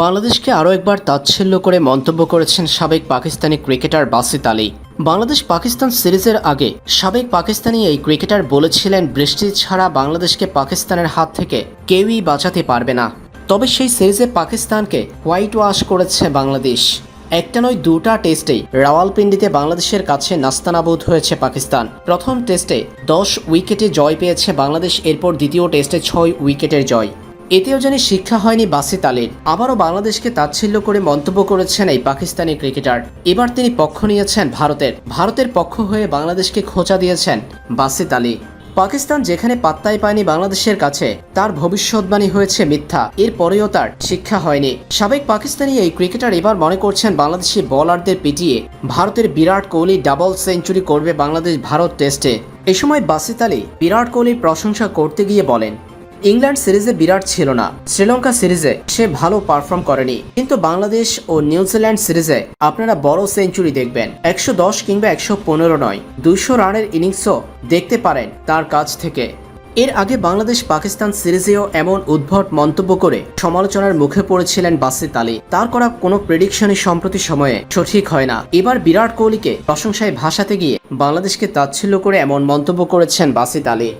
বাংলাদেশকে আরও একবার তাচ্ছিল্য করে মন্তব্য করেছেন সাবেক পাকিস্তানি ক্রিকেটার বাসিত আলী। বাংলাদেশ পাকিস্তান সিরিজের আগে সাবেক পাকিস্তানি এই ক্রিকেটার বলেছিলেন, বৃষ্টি ছাড়া বাংলাদেশকে পাকিস্তানের হাত থেকে কেউই বাঁচাতে পারবে না। তবে সেই সিরিজে পাকিস্তানকে হোয়াইট ওয়াশ করেছে বাংলাদেশ। একটা নয়, দুটা টেস্টেই রাওয়ালপিন্ডিতে বাংলাদেশের কাছে নাস্তানাবুদ হয়েছে পাকিস্তান। প্রথম টেস্টে দশ উইকেটে জয় পেয়েছে বাংলাদেশ, এরপর দ্বিতীয় টেস্টে ছয় উইকেটের জয়। এতেও জানি শিক্ষা হয়নি বাসিত আলীর। আবারও বাংলাদেশকে তাচ্ছিল্য করে মন্তব্য করেছেন এই পাকিস্তানি ক্রিকেটার। এবার তিনি পক্ষ নিয়েছেন ভারতের। ভারতের পক্ষ হয়ে বাংলাদেশকে খোঁচা দিয়েছেন বাসিত আলী। পাকিস্তান যেখানে পাত্তাই পায়নি বাংলাদেশের কাছে, তার ভবিষ্যৎবাণী হয়েছে মিথ্যা। এরপরেও তার শিক্ষা হয়নি। সাবেক পাকিস্তানি এই ক্রিকেটার এবার মনে করছেন বাংলাদেশি বোলারদের পিটিয়ে ভারতের বিরাট কোহলি ডাবল সেঞ্চুরি করবে বাংলাদেশ ভারত টেস্টে। এ সময় বাসিত আলী বিরাট কোহলির প্রশংসা করতে গিয়ে বলেন ইংল্যান্ড সিরিজে বিরাট ছিল না। শ্রীলঙ্কা সিরিজে সে ভালো পারফর্ম করেনি। কিন্তু বাংলাদেশ ও নিউজিল্যান্ড সিরিজে আপনারা বড় সেঞ্চুরি দেখবেন। একশো দশ কিংবা একশো পনেরো নয়, দুইশো রানের ইনিংসও দেখতে পারেন তার কাছ থেকে। এর আগে বাংলাদেশ পাকিস্তান সিরিজেও এমন উদ্ভট মন্তব্য করে সমালোচনার মুখে পড়েছিলেন বাসিত আলী। তার করা কোনো প্রেডিকশনই সম্প্রতি সময়ে সঠিক হয় না। এবার বিরাট কোহলিকে প্রশংসায় ভাসাতে গিয়ে বাংলাদেশকে তাচ্ছিল্য করে এমন মন্তব্য করেছেন বাসিত আলী।